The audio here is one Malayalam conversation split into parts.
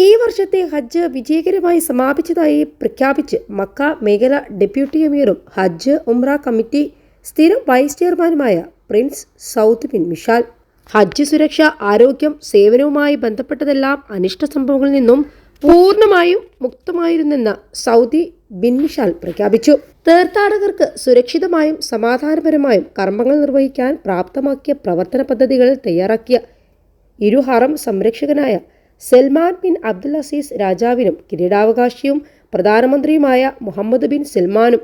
ഈ വർഷത്തെ ഹജ്ജ് വിജയകരമായി സമാപിച്ചതായി പ്രഖ്യാപിച്ച് മക്ക മേഖല ഡെപ്യൂട്ടി അമീറും ഹജ്ജ് ഉംറ കമ്മിറ്റി സ്ഥിരം വൈസ് ചെയർമാനുമായ prince Saud bin Mishal. Hajj സുരക്ഷ ആരോഗ്യം സേവനവുമായി ബന്ധപ്പെട്ടതെല്ലാം അനിഷ്ട സംഭവങ്ങളിൽ നിന്നും പൂർണമായും മുക്തമായിരുന്നെന്ന് സൗദി ബിൻ മിഷാൽ പ്രഖ്യാപിച്ചു. തീർത്ഥാടകർക്ക് സുരക്ഷിതമായും സമാധാനപരമായും കർമ്മങ്ങൾ നിർവഹിക്കാൻ പ്രാപ്തമാക്കിയ പ്രവർത്തന പദ്ധതികൾ തയ്യാറാക്കിയ ഇരു ഹറം സംരക്ഷകനായ സൽമാൻ ബിൻ അബ്ദുൽ അസീസ് രാജാവിനും കിരീടാവകാശിയും പ്രധാനമന്ത്രിയുമായ മുഹമ്മദ് ബിൻ സൽമാനും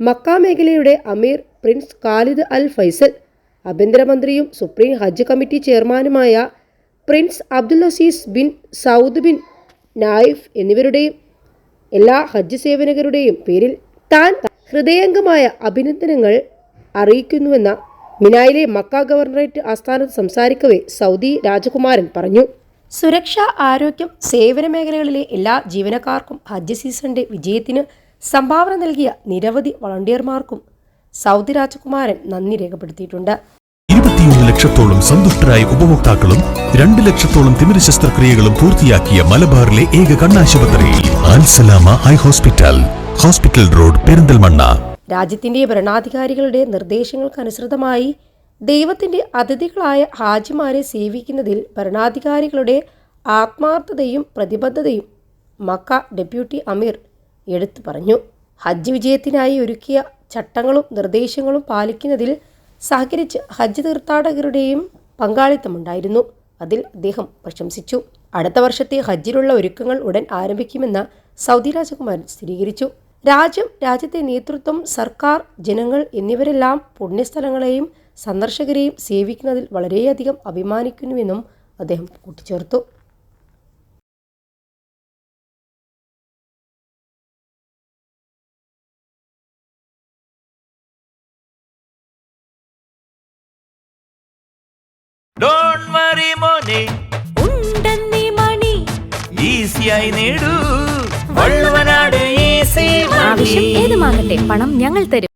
മക്ക മേഖലയുടെ അമീർ പ്രിൻസ് ഖാലിദ് അൽ ഫൈസൽ ആഭ്യന്തരമന്ത്രിയും സുപ്രീം ഹജ്ജ് കമ്മിറ്റി ചെയർമാനുമായ prince Abdul Aziz bin Saud bin Nayef എന്നിവരുടെയും എല്ലാ ഹജ്ജ് സേവനകരുടെയും പേരിൽ താൻ ഹൃദയംഗമായ അഭിനന്ദനങ്ങൾ അറിയിക്കുന്നുവെന്ന മിനായിലെ മക്ക ഗവർണറേറ്റ് ആസ്ഥാനത്ത് സംസാരിക്കവേ സൗദി രാജകുമാരൻ പറഞ്ഞു. സുരക്ഷ ആരോഗ്യം സേവന മേഖലകളിലെ എല്ലാ ജീവനക്കാർക്കും ഹജ്ജ് സീസണിന്റെ വിജയത്തിന് സംഭാവന നൽകിയ നിരവധി വളണ്ടിയർമാർക്കും സൗദി രാജകുമാരൻ നന്ദി രേഖപ്പെടുത്തിയിട്ടുണ്ട്. ഇരുപത്തിയൊന്ന് ലക്ഷത്തോളം സന്തുഷ്ടരായ ഉപഭോക്താക്കളും രണ്ട് ലക്ഷത്തോളം തിമിര ശസ്ത്രക്രിയകളും പൂർത്തിയാക്കിയ മലബാറിലെ ഏക കണ്ണാശുപത്രിയിൽ Al Salama high hospital hospital road Perinthalmanna. രാജ്യത്തിന്റെ ഭരണാധികാരികളുടെ നിർദ്ദേശങ്ങൾക്കനുസൃതമായി ദൈവത്തിന്റെ അതിഥികളായ ഹാജിമാരെ സേവിക്കുന്നതിൽ ഭരണാധികാരികളുടെ ആത്മാർത്ഥതയും പ്രതിബദ്ധതയും മക്ക ഡെപ്യൂട്ടി അമീർ എടുത്തു പറഞ്ഞു. ഹജ്ജ് വിജയത്തിനായി ഒരുക്കിയ ചട്ടങ്ങളും നിർദ്ദേശങ്ങളും പാലിക്കുന്നതിൽ സഹകരിച്ച് ഹജ്ജ് തീർത്ഥാടകരുടെയും പങ്കാളിത്തമുണ്ടായിരുന്നു. അതിൽ അദ്ദേഹം പ്രശംസിച്ചു. അടുത്ത വർഷത്തെ ഹജ്ജിലുള്ള ഒരുക്കങ്ങൾ ഉടൻ ആരംഭിക്കുമെന്ന് സൗദി രാജകുമാരൻ സ്ഥിരീകരിച്ചു. രാജ്യം രാജ്യത്തെ നേതൃത്വം സർക്കാർ ജനങ്ങൾ എന്നിവരെല്ലാം പുണ്യസ്ഥലങ്ങളെയും സന്ദർശകരെയും സേവിക്കുന്നതിൽ വളരെയധികം അഭിമാനിക്കുന്നുവെന്നും അദ്ദേഹം കൂട്ടിച്ചേർത്തു. ഡോണ്ട് വറി മോനെ. ഉണ്ടെന്നീ മണി. ഈസിയായി നേടൂ. വള്ളുവനാട് ഈസി ആവശ്യം ഏതുമാകട്ടെ പണം ഞങ്ങൾ തരും.